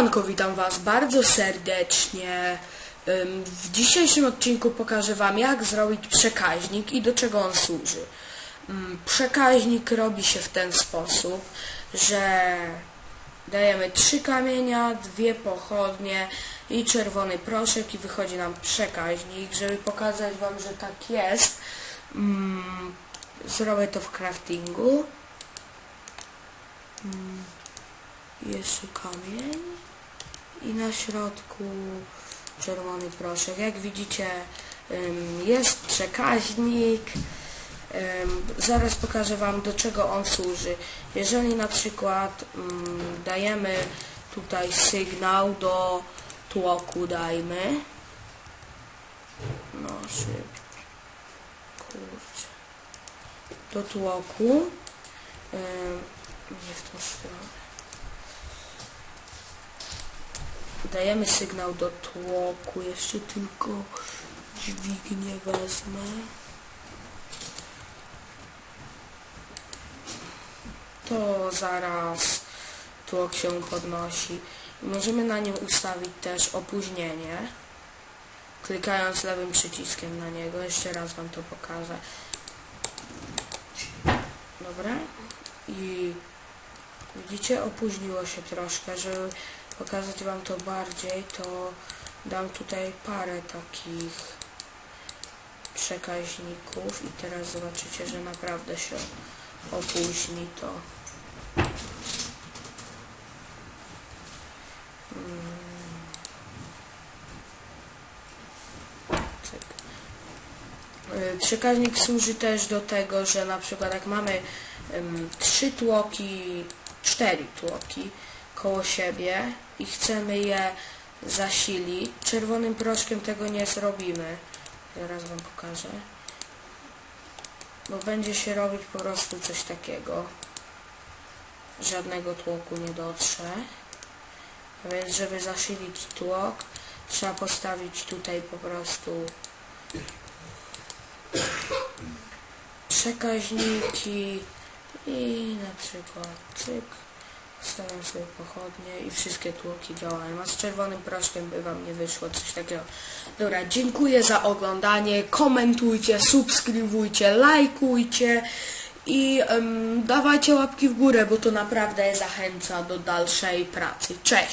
Siemanko, witam Was bardzo serdecznie. W dzisiejszym odcinku pokażę Wam, jak zrobić przekaźnik i do czego on służy. Przekaźnik robi się w ten sposób, że dajemy trzy kamienia, dwie pochodnie i czerwony proszek i wychodzi nam przekaźnik. Żeby pokazać Wam, że tak jest, zrobię to w craftingu. jeszcze kamień i na środku czerwony proszek. Jak widzicie jest przekaźnik. Zaraz pokażę Wam do czego on służy. Jeżeli na przykład ym, dajemy tutaj sygnał do tłoku dajmy. No szyb. Kurczę. Do tłoku. Nie w tą stronę. Dajemy sygnał do tłoku. Jeszcze tylko dźwignię wezmę. To zaraz tłok się podnosi. Możemy na nim ustawić też opóźnienie. Klikając lewym przyciskiem na niego. Jeszcze raz Wam to pokażę. Dobra. I Widzicie, opóźniło się troszkę, żeby pokazać Wam to bardziej, to dam tutaj parę takich przekaźników i teraz zobaczycie, że naprawdę się opóźni to. Mm. Cyk. Y, Przekaźnik służy też do tego, że na przykład jak mamy trzy tłoki, cztery tłoki koło siebie i chcemy je zasilić, czerwonym proszkiem tego nie zrobimy. Zaraz Wam pokażę. Bo będzie się robić po prostu coś takiego. Żadnego tłoku nie dotrze. A więc żeby zasilić tłok, trzeba postawić tutaj po prostu przekaźniki i na przykład cyk stawiam sobie pochodnie i wszystkie tłoki działają, a z czerwonym proszkiem by wam nie wyszło coś takiego. Dobra, dziękuję za oglądanie, komentujcie, subskrybujcie, lajkujcie i em, dawajcie łapki w górę, bo to naprawdę zachęca do dalszej pracy. Cześć!